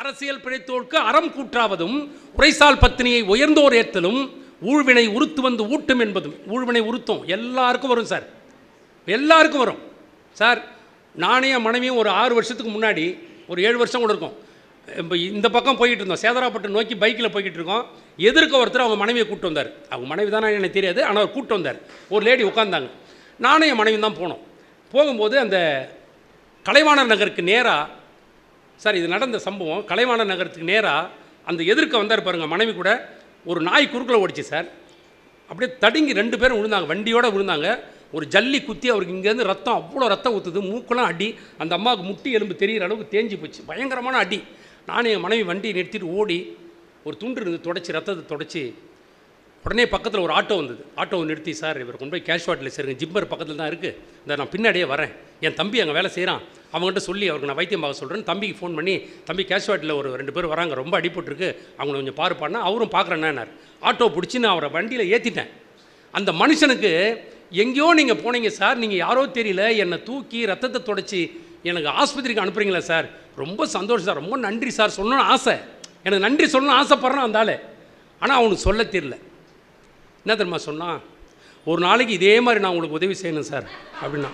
அரசியல் பிழைத்தோர்க்கு அறம் கூற்றாவதும் உரைசால் பத்தினியை உயர்ந்தோர் ஏற்றலும் ஊழ்வினை உறுத்து வந்து ஊட்டும் என்பதும். ஊழ்வினை உறுத்தும். எல்லாருக்கும் வரும் சார். எல்லாருக்கும் வரும். சார் நானே மனைவியும் ஒரு ஆறு வருஷத்துக்கு முன்னாடி ஒரு ஏழு வருஷம் கூட இருக்கும். இப்போ இந்த பக்கம் போய்கிட்டு இருந்தோம். சேதராப்பட்டு நோக்கி பைக்கில் போய்கிட்டு இருக்கோம். எதிர்க்க ஒருத்தர் அவங்க மனைவியை கூப்பிட்டு வந்தார். அவங்க மனைவி தானே எனக்கு தெரியாது ஆனால் அவர் கூப்பிட்டு வந்தார். ஒரு லேடி உட்காந்தாங்க நானும் என் மனைவி தான் போனோம். போகும்போது அந்த கலைவாணர் நகருக்கு நேராக சார் இது நடந்த சம்பவம் கலைவாணர் நகரத்துக்கு நேராக அந்த எதிர்க்க வந்தார் பாருங்கள் மனைவி கூட. ஒரு நாய் குறுக்கில் ஓடிச்சு சார். அப்படியே தடுங்கி ரெண்டு பேரும் விழுந்தாங்க வண்டியோட விழுந்தாங்க. ஒரு ஜல்லி குத்தி அவருக்கு இங்கேருந்து ரத்தம் அவ்வளோ ரத்தம் ஊற்றுது மூக்கெல்லாம் அடி. அந்த அம்மாவுக்கு முட்டி எலும்பு தெரிகிற அளவுக்கு தேஞ்சி போச்சு பயங்கரமான அடி. நானும் என் மனைவி வண்டியை நிறுத்திட்டு ஓடி ஒரு துண்டு இருந்து தொடச்சி ரத்தத்தை தொடச்சி உடனே பக்கத்தில் ஒரு ஆட்டோ வந்தது. ஆட்டோவை நிறுத்தி சார் இவர் கொண்டு போய் கேஷ்வாட்டில் சேருங்க. ஜிம்மர் பக்கத்தில் தான் இருக்குது இந்த நான் பின்னாடியே வரேன். என் தம்பி அங்கே வேலை செய்கிறான் அவங்ககிட்ட சொல்லி அவருக்கு நான் வைத்தியம் பார்க்க சொல்கிறேன் தம்பிக்கு ஃபோன் பண்ணி தம்பி கேஷ்வாட்டில் ஒரு ரெண்டு பேர் வராங்க. ரொம்ப அடிபட்டுருக்கு. அவங்கள கொஞ்சம் பாருப்பான்னா அவரும் பார்க்குறேன்னார். ஆட்டோ பிடிச்சி நான் அவரை வண்டியில் ஏற்றிட்டேன் அந்த மனுஷனுக்கு எங்கேயோ நீங்கள் போனீங்க சார். நீங்கள் யாரோ தெரியல. என்னை தூக்கி ரத்தத்தை தொடச்சி எனக்கு ஆஸ்பத்திரிக்கு அனுப்புறீங்களா சார்? ரொம்ப சந்தோஷம் சார். ரொம்ப நன்றி சார். சொல்லணும்னு ஆசை. எனக்கு நன்றி சொல்லணும்னு ஆசைப்பட்றேன் அந்த ஆள். ஆனால் அவனுக்கு சொல்ல தெரியல. என்ன தெரியுமா சொன்னால் ஒரு நாளைக்கு இதே மாதிரி நான் உங்களுக்கு உதவி செய்யணும் சார் அப்படின்னா.